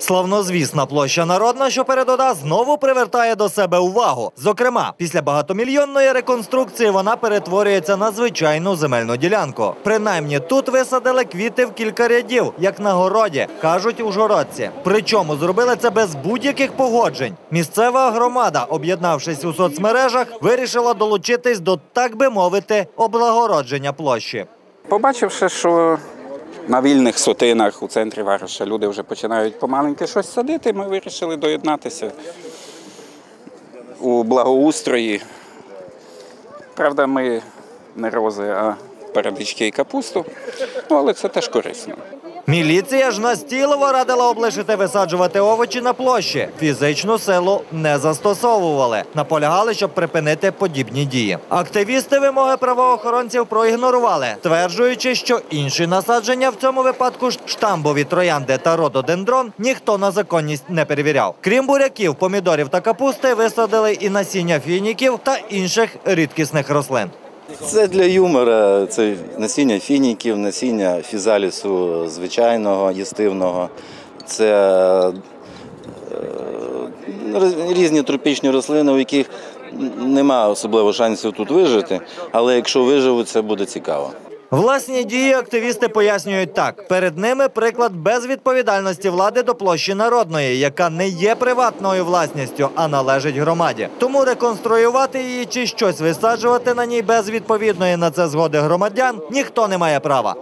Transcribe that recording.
Славнозвісна площа народна, що перед ОДА знову привертає до себе увагу. Зокрема, після багатомільйонної реконструкції вона перетворюється на звичайну земельну ділянку. Принаймні тут висадили квіти в кілька рядів, як на городі, кажуть ужгородці. Причому зробили це без будь-яких погоджень. Місцева громада, об'єднавшись у соцмережах, вирішила долучитись до так би мовити облагородження площі. Побачивши, що на вільних сотинах у центрі Вариша люди вже починають помаленьки щось садити, ми вирішили доєднатися у благоустрої. Правда, ми не рози, а передички і капусту, ну, але це теж корисно. Міліція ж настійливо радила облишити висаджувати овочі на площі. Фізичну силу не застосовували. Наполягали, щоб припинити подібні дії. Активісти вимоги правоохоронців проігнорували, стверджуючи, що інші насадження в цьому випадку штамбові троянди та рододендрон ніхто на законність не перевіряв. Крім буряків, помідорів та капусти, висадили і насіння фініків та інших рідкісних рослин. Це для юмора. Це насіння фініків, насіння фізалісу звичайного, їстивного. Це е, різні тропічні рослини, у яких немає особливо шансів тут вижити, але якщо виживуть, це буде цікаво. Власні дії активісти пояснюють так: перед ними приклад безвідповідальності влади до площі народної, яка не є приватною власністю, а належить громаді. Тому реконструювати її чи щось висаджувати на ній без відповідної на це згоди громадян ніхто не має права.